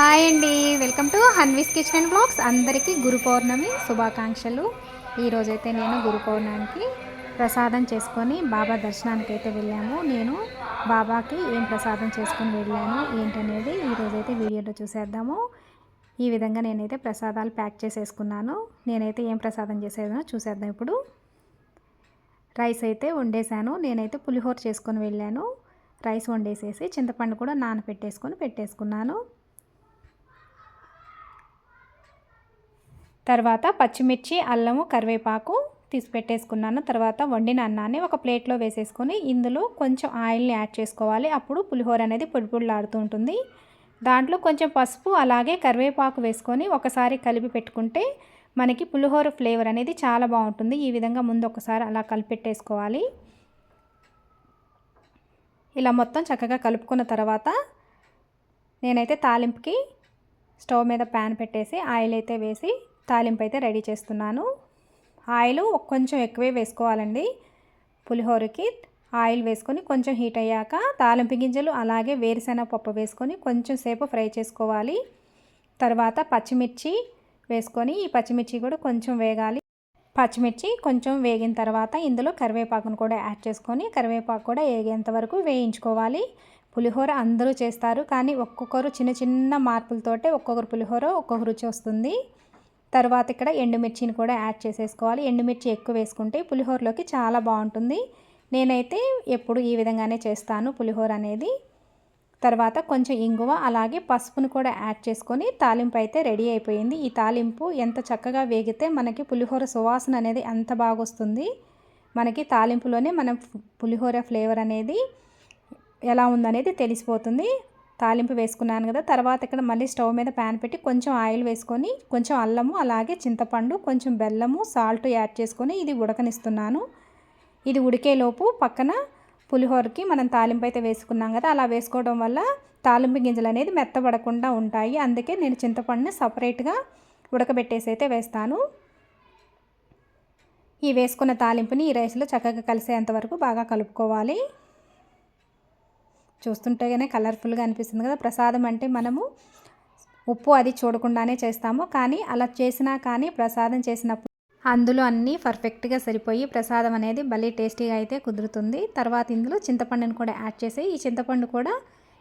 Hi అండి. Welcome to Hanvi's kitchen and blogs. అందరికీ గురు పౌర్ణమి శుభాకాంక్షలు. ఈరోజైతే నేను గురు పౌర్ణమికి ప్రసాదం చేసుకొని బాబా దర్శనానికి అయితే వెళ్ళాము. నేను బాబాకి ఏం ప్రసాదం చేసుకొని వెళ్ళాను ఏంటనేది ఈరోజైతే వీడియోలో చూసేద్దాము. ఈ విధంగా నేనైతే ప్రసాదాలు ప్యాక్ చేసేసుకున్నాను. నేనైతే ఏం ప్రసాదం చేసేదో చూసేద్దాం ఇప్పుడు. రైస్ అయితే వండేసాను నేనైతే పులిహోర చేసుకొని వెళ్ళాను. రైస్ వండేసేసి చింతపండు కూడా నానపెట్టేసుకొని పెట్టేసుకున్నాను. తర్వాత పచ్చిమిర్చి అల్లము కరివేపాకు తీసి పెట్టేసుకున్నాను తర్వాత వండిన అన్నాన్ని ఒక ప్లేట్లో వేసేసుకొని ఇందులో కొంచెం ఆయిల్ని యాడ్ చేసుకోవాలి. అప్పుడు పులిహోర అనేది పొడిపొడిలాడుతూ ఉంటుంది. దాంట్లో కొంచెం పసుపు అలాగే కరివేపాకు వేసుకొని ఒకసారి కలిపి పెట్టుకుంటే మనకి పులిహోర ఫ్లేవర్ అనేది చాలా బాగుంటుంది. ఈ విధంగా ముందు ఒకసారి అలా కలిపెట్టేసుకోవాలి. ఇలా మొత్తం చక్కగా కలుపుకున్న తర్వాత నేనైతే తాలింపుకి స్టవ్ మీద ప్యాన్ పెట్టేసి ఆయిల్ అయితే వేసి తాలింపు అయితే రెడీ చేస్తున్నాను. ఆయిల్ కొంచెం ఎక్కువే వేసుకోవాలండి. పులిహోరకి ఆయిల్ వేసుకొని కొంచెం హీట్ అయ్యాక తాలింపు గింజలు అలాగే వేరుశెనగ పప్పు వేసుకొని కొంచెం సేపు ఫ్రై చేసుకోవాలి. తర్వాత పచ్చిమిర్చి వేసుకొని ఈ పచ్చిమిర్చి కూడా కొంచెం వేగాలి. పచ్చిమిర్చి కొంచెం వేగిన తర్వాత ఇందులో కరివేపాకును కూడా యాడ్ చేసుకొని కరివేపాకు కూడా వేగేంత వరకు వేయించుకోవాలి. పులిహోర అందరూ చేస్తారు కానీ ఒక్కొక్కరు చిన్న చిన్న మార్పులతోటే ఒక్కొక్కరు పులిహోర ఒక్కొక్క రుచి వస్తుంది తర్వాత ఇక్కడ ఎండుమిర్చిని కూడా యాడ్ చేసేసుకోవాలి. ఎండుమిర్చి ఎక్కువ వేసుకుంటే పులిహోరలోకి చాలా బాగుంటుంది. నేనైతే ఎప్పుడు ఈ విధంగానే చేస్తాను పులిహోర అనేది. తర్వాత కొంచెం ఇంగువ అలాగే పసుపును కూడా యాడ్ చేసుకొని తాలింపు అయితే రెడీ అయిపోయింది. ఈ తాలింపు ఎంత చక్కగా వేగితే మనకి పులిహోర సువాసన అనేది అంత బాగా వస్తుంది. మనకి తాలింపులోనే మనం పులిహోర ఫ్లేవర్ అనేది ఎలా ఉందనేది తెలిసిపోతుంది. తాలింపు వేసుకున్నాను కదా తర్వాత ఇక్కడ మళ్ళీ స్టవ్ మీద ప్యాన్ పెట్టి కొంచెం ఆయిల్ వేసుకొని కొంచెం అల్లము అలాగే చింతపండు కొంచెం బెల్లము సాల్ట్ యాడ్ చేసుకొని ఇది ఉడకనిస్తున్నాను. ఇది ఉడికేలోపు పక్కన పులిహోరకి మనం తాలింపు అయితే వేసుకున్నాం కదా అలా వేసుకోవడం వల్ల తాలింపు గింజలు అనేది మెత్తబడకుండా ఉంటాయి. అందుకే నేను చింతపండుని సపరేట్గా ఉడకబెట్టేసి అయితే వేస్తాను. ఈ వేసుకున్న తాలింపుని ఈ రైస్లో చక్కగా కలిసేంత వరకు బాగా కలుపుకోవాలి. చూస్తుంటేనే కలర్ఫుల్గా అనిపిస్తుంది కదా. ప్రసాదం అంటే మనము ఉప్పు అది చూడకుండానే చేస్తాము. కానీ అలా చేసినా కానీ ప్రసాదం చేసినప్పుడు అందులో అన్నీ పర్ఫెక్ట్గా సరిపోయి ప్రసాదం అనేది భలే టేస్టీగా అయితే కుదురుతుంది. తర్వాత ఇందులో చింతపండుని కూడా యాడ్ చేసి ఈ చింతపండు కూడా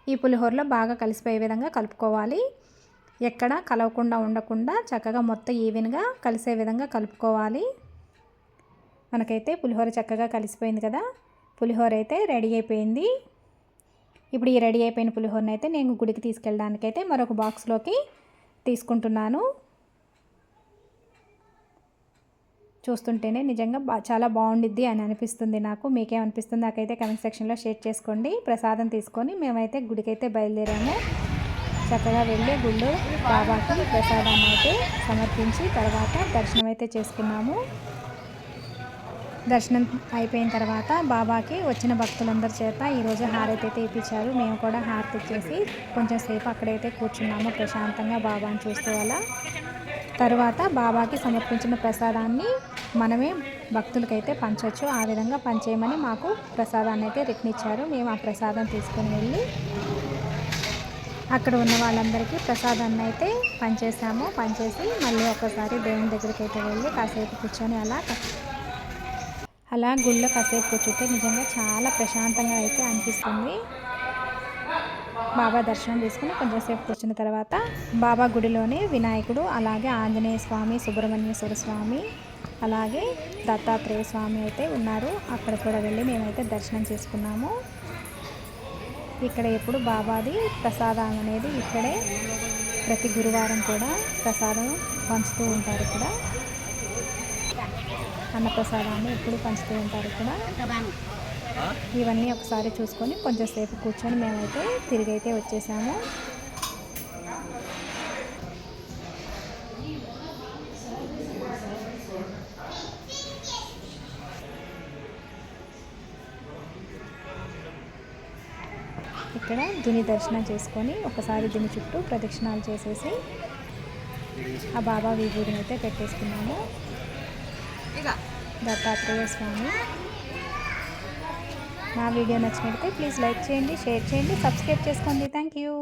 ఈ పులిహోరలో బాగా కలిసిపోయే విధంగా కలుపుకోవాలి. ఎక్కడ కలవకుండా ఉండకుండా చక్కగా మొత్తం ఈవెన్గా కలిసే విధంగా కలుపుకోవాలి. మనకైతే పులిహోర చక్కగా కలిసిపోయింది కదా. పులిహోర అయితే రెడీ అయిపోయింది. ఇప్పుడు ఈ రెడీ అయిపోయిన పులిహోరని అయితే నేను గుడికి తీసుకెళ్ళడానికైతే మరొక బాక్స్లోకి తీసుకుంటున్నాను. చూస్తుంటేనే నిజంగా బా చాలా బాగుండిద్ది అని అనిపిస్తుంది నాకు. మీకేమనిపిస్తుంది నాకైతే కమెంట్ సెక్షన్లో షేర్ చేసుకోండి. ప్రసాదం తీసుకొని మేమైతే గుడికైతే బయలుదేరాము. చక్కగా వెళ్ళి గుళ్ళు బాబాకి ప్రసాదాన్ని అయితే సమర్పించి తర్వాత దర్శనం అయితే చేసుకున్నాము. దర్శనం అయిపోయిన తర్వాత బాబాకి వచ్చిన భక్తులందరి చేత ఈరోజు హారతి అయితే ఇప్పించారు. మేము కూడా హారతి ఇచ్చేసి కొంచెం సేపు అక్కడైతే కూర్చున్నాము ప్రశాంతంగా బాబాని చూస్తూ అలా. తర్వాత బాబాకి సమర్పించిన ప్రసాదాన్ని మనమే భక్తులకైతే పంచవచ్చు ఆ విధంగా పంచేయమని మాకు ప్రసాదాన్ని అయితే రిటర్న్ ఇచ్చారు. మేము ఆ ప్రసాదం తీసుకుని వెళ్ళి అక్కడ ఉన్న వాళ్ళందరికీ ప్రసాదాన్ని అయితే పనిచేసాము పనిచేసి మళ్ళీ ఒకసారి దేవుని దగ్గరికి అయితే వెళ్ళి కాసేపు కూర్చొని అలా అలా గుళ్ళో కాసేపు కూర్చుంటే నిజంగా చాలా ప్రశాంతంగా అయితే అనిపిస్తుంది. బాబా దర్శనం చేసుకుని కొంచెంసేపు కూర్చున్న తర్వాత బాబా గుడిలోనే వినాయకుడు అలాగే ఆంజనేయ స్వామి సుబ్రహ్మణ్యేశ్వర స్వామి అలాగే దత్తాత్రేయ స్వామి అయితే ఉన్నారు. అక్కడ కూడా వెళ్ళి మేమైతే దర్శనం చేసుకున్నాము. ఇక్కడ ఎప్పుడు బాబాది ప్రసాదం అనేది ఇక్కడే ప్రతి గురువారం కూడా ప్రసాదం పంచుతూ ఉంటారు ఇక్కడ. అన్నప్రసాదాన్ని ఎప్పుడు పంచుతూ ఉంటారు ఇక్కడ ఇవన్నీ ఒకసారి చూసుకొని కొంచెం సేపు కూర్చొని మేమైతే తిరిగి అయితే వచ్చేసాము. ఇక్కడ దుని దర్శనం చేసుకొని ఒకసారి దుని చుట్టూ ప్రదక్షిణాలు చేసేసి ఆ బాబా విభూతిని అయితే పెట్టేసుకున్నాము. దత్తాత్రేయ స్వామి నా వీడియో నచ్చినట్లయితే ప్లీజ్ లైక్ చేయండి షేర్ చేయండి సబ్స్క్రైబ్ చేసుకోండి. Thank you.